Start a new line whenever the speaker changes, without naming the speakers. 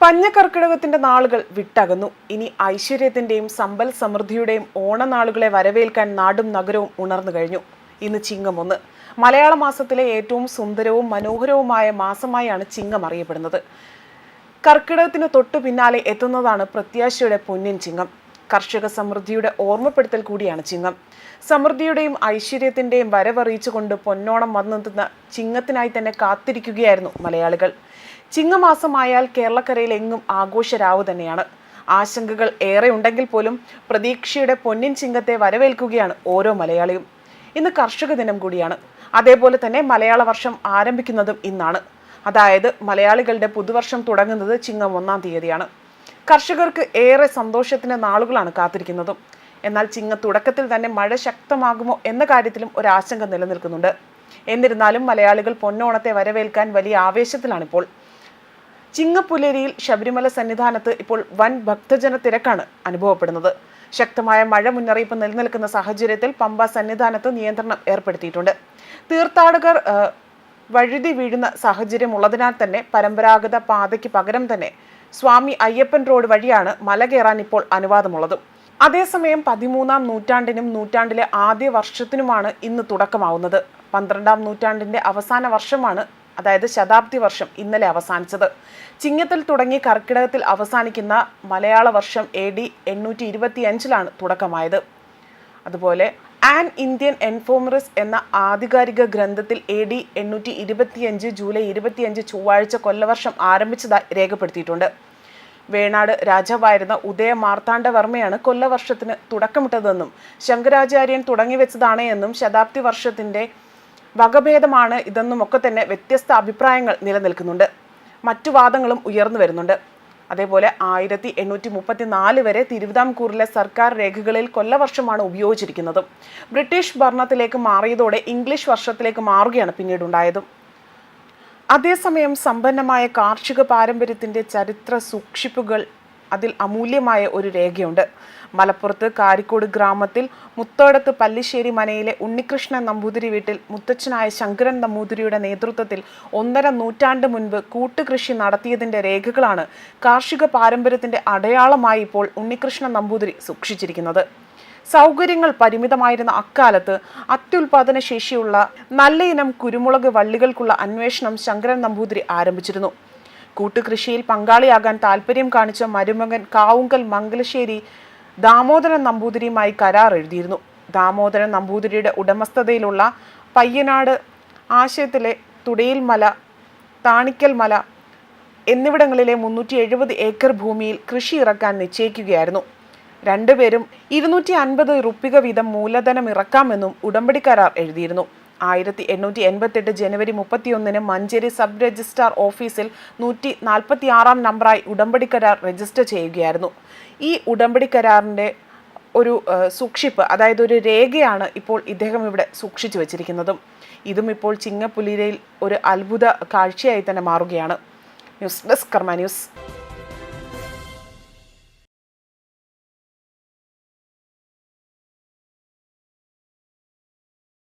പഞ്ഞക്കർക്കിടകത്തിന്റെ നാളുകൾ വിട്ടകന്നു. ഇനി ഐശ്വര്യത്തിന്റെയും സമ്പൽ സമൃദ്ധിയുടെയും ഓണനാളുകളെ വരവേൽക്കാൻ നാടും നഗരവും ഉണർന്നു കഴിഞ്ഞു. ഇന്ന് ചിങ്ങം ഒന്ന് മലയാള മാസത്തിലെ ഏറ്റവും സുന്ദരവും മനോഹരവുമായ മാസമായാണ് ചിങ്ങം അറിയപ്പെടുന്നത്. കർക്കിടകത്തിന് തൊട്ടു പിന്നാലെ എത്തുന്നതാണ് പ്രത്യാശയുടെ പൊന്നിൻ ചിങ്ങം. കർഷക സമൃദ്ധിയുടെ ഓർമ്മപ്പെടുത്തൽ കൂടിയാണ് ചിങ്ങം. സമൃദ്ധിയുടെയും ഐശ്വര്യത്തിന്റെയും വരവറിയിച്ചുകൊണ്ട് പൊന്നോണം വന്നെത്തുന്ന ചിങ്ങത്തിനായി തന്നെ കാത്തിരിക്കുകയായിരുന്നു മലയാളികൾ. ചിങ്ങമാസമായാൽ കേരളക്കരയിൽ എങ്ങും ആഘോഷരാവ് തന്നെയാണ്. ആശങ്കകൾ ഏറെ ഉണ്ടെങ്കിൽ പോലും പ്രതീക്ഷയുടെ പൊന്നിൻ ചിങ്ങത്തെ വരവേൽക്കുകയാണ് ഓരോ മലയാളിയും. ഇന്ന് കർഷക ദിനം കൂടിയാണ്. അതേപോലെ തന്നെ മലയാള വർഷം ആരംഭിക്കുന്നതും ഇന്നാണ്. അതായത് മലയാളികളുടെ പുതുവർഷം തുടങ്ങുന്നത് ചിങ്ങം ഒന്നാം തീയതിയാണ്. കർഷകർക്ക് ഏറെ സന്തോഷത്തിന്റെ നാളുകളാണ് കാത്തിരിക്കുന്നതും. എന്നാൽ ചിങ്ങ തുടക്കത്തിൽ തന്നെ മഴ ശക്തമാകുമോ എന്ന കാര്യത്തിലും ഒരു ആശങ്ക നിലനിൽക്കുന്നുണ്ട്. എന്നിരുന്നാലും മലയാളികൾ പൊന്നോണത്തെ വരവേൽക്കാൻ വലിയ ആവേശത്തിലാണിപ്പോൾ ചിങ്ങപ്പുലരിയിൽ ശബരിമല സന്നിധാനത്ത് ഇപ്പോൾ വൻ ഭക്തജന തിരക്കാണ് അനുഭവപ്പെടുന്നത്. ശക്തമായ മഴ മുന്നറിയിപ്പ് നിലനിൽക്കുന്ന സാഹചര്യത്തിൽ പമ്പ സന്നിധാനത്ത് നിയന്ത്രണം ഏർപ്പെടുത്തിയിട്ടുണ്ട്. തീർത്ഥാടകർ വഴുതി വീഴുന്ന സാഹചര്യം ഉള്ളതിനാൽ തന്നെ പരമ്പരാഗത പാതയ്ക്ക് പകരം തന്നെ സ്വാമി അയ്യപ്പൻ റോഡ് വഴിയാണ് മല കയറാൻ ഇപ്പോൾ അനുവാദമുള്ളതും. അതേസമയം പതിമൂന്നാം നൂറ്റാണ്ടിനും നൂറ്റാണ്ടിലെ ആദ്യ വർഷത്തിനുമാണ് ഇന്ന് തുടക്കമാവുന്നത്. പന്ത്രണ്ടാം നൂറ്റാണ്ടിന്റെ അവസാന വർഷമാണ് അതായത് ശതാബ്ദി വർഷം ഇന്നലെ അവസാനിച്ചത്. ചിങ്ങത്തിൽ തുടങ്ങി കർക്കിടകത്തിൽ അവസാനിക്കുന്ന മലയാള വർഷം എ ഡി എണ്ണൂറ്റി ഇരുപത്തിയഞ്ചിലാണ് തുടക്കമായത്. അതുപോലെ ആൻ ഇന്ത്യൻ എൻഫോമറിസ് എന്ന ആധികാരിക ഗ്രന്ഥത്തിൽ എ ഡി എണ്ണൂറ്റി ഇരുപത്തിയഞ്ച് ജൂലൈ ഇരുപത്തിയഞ്ച് ചൊവ്വാഴ്ച കൊല്ലവർഷം ആരംഭിച്ചതായി രേഖപ്പെടുത്തിയിട്ടുണ്ട്. വേണാട് രാജാവായിരുന്ന ഉദയ മാർത്താണ്ഡവർമ്മയാണ് കൊല്ലവർഷത്തിന് തുടക്കമിട്ടതെന്നും ശങ്കരാചാര്യൻ തുടങ്ങിവെച്ചതാണ് എന്നും ശതാബ്ദി വർഷത്തിന്റെ വകഭേദമാണ് ഇതെന്നും ഒക്കെ തന്നെ വ്യത്യസ്ത അഭിപ്രായങ്ങൾ നിലനിൽക്കുന്നുണ്ട്. മറ്റു വാദങ്ങളും ഉയർന്നു വരുന്നുണ്ട്. അതേപോലെ ആയിരത്തി എണ്ണൂറ്റി മുപ്പത്തി നാല് വരെ തിരുവിതാംകൂറിലെ സർക്കാർ രേഖകളിൽ കൊല്ലവർഷമാണ് ഉപയോഗിച്ചിരിക്കുന്നത്. ബ്രിട്ടീഷ് ഭരണത്തിലേക്ക് മാറിയതോടെ ഇംഗ്ലീഷ് വർഷത്തിലേക്ക് മാറുകയാണ് പിന്നീടുണ്ടായത്. അതേസമയം സമ്പന്നമായ കാർഷിക പാരമ്പര്യത്തിന്റെ ചരിത്ര സൂക്ഷിപ്പുകൾ അതിൽ അമൂല്യമായ ഒരു രേഖയുണ്ട്. മലപ്പുറത്ത് കാരിക്കോട് ഗ്രാമത്തിൽ മുത്തോടത്ത് പല്ലിശ്ശേരി മനയിലെ ഉണ്ണികൃഷ്ണൻ നമ്പൂതിരി വീട്ടിൽ മുത്തച്ഛനായ ശങ്കരൻ നമ്പൂതിരിയുടെ നേതൃത്വത്തിൽ ഒന്നര നൂറ്റാണ്ട് മുൻപ് കൂട്ടുകൃഷി നടത്തിയതിന്റെ രേഖകളാണ് കാർഷിക പാരമ്പര്യത്തിന്റെ അടയാളമായി ഇപ്പോൾ ഉണ്ണികൃഷ്ണൻ നമ്പൂതിരി സൂക്ഷിച്ചിരിക്കുന്നത്. സൗകര്യങ്ങൾ പരിമിതമായിരുന്ന അക്കാലത്ത് അത്യുൽപാദന ശേഷിയുള്ള നല്ല ഇനം കുരുമുളക് വള്ളികൾക്കുള്ള അന്വേഷണം ശങ്കരൻ നമ്പൂതിരി ആരംഭിച്ചിരുന്നു. കൂട്ടുകൃഷിയിൽ പങ്കാളിയാകാൻ താല്പര്യം കാണിച്ച മരുമകൻ കാവുങ്കൽ മംഗലശ്ശേരി ദാമോദരൻ നമ്പൂതിരിയുമായി കരാർ എഴുതിയിരുന്നു. ദാമോദരൻ നമ്പൂതിരിയുടെ ഉടമസ്ഥതയിലുള്ള പയ്യനാട് ആശയത്തിലെ തുടയിൽ മല താണിക്കൽ മല എന്നിവിടങ്ങളിലെ മുന്നൂറ്റി എഴുപത് ഏക്കർ ഭൂമിയിൽ കൃഷി ഇറക്കാൻ നിശ്ചയിക്കുകയായിരുന്നു. രണ്ടുപേരും ഇരുന്നൂറ്റി അൻപത് റുപ്പിക വീതം മൂലധനം ഇറക്കാമെന്നും ഉടമ്പടി കരാർ എഴുതിയിരുന്നു. ആയിരത്തി എണ്ണൂറ്റി എൺപത്തെട്ട് ജനുവരി മുപ്പത്തിയൊന്നിന് മഞ്ചേരി സബ് രജിസ്ട്രാർ ഓഫീസിൽ നൂറ്റി നാൽപ്പത്തി ആറാം നമ്പറായി ഉടമ്പടി കരാർ രജിസ്റ്റർ ചെയ്യുകയായിരുന്നു. ഈ ഉടമ്പടി കരാറിന്റെ ഒരു സൂക്ഷിപ്പ് അതായത് ഒരു രേഖയാണ് ഇപ്പോൾ ഇദ്ദേഹം ഇവിടെ സൂക്ഷിച്ചു വച്ചിരിക്കുന്നതും. ഇതും ഇപ്പോൾ ചിങ്ങപ്പുലിരയിൽ ഒരു അത്ഭുത കാഴ്ചയായി തന്നെ മാറുകയാണ്. News desk Karma news.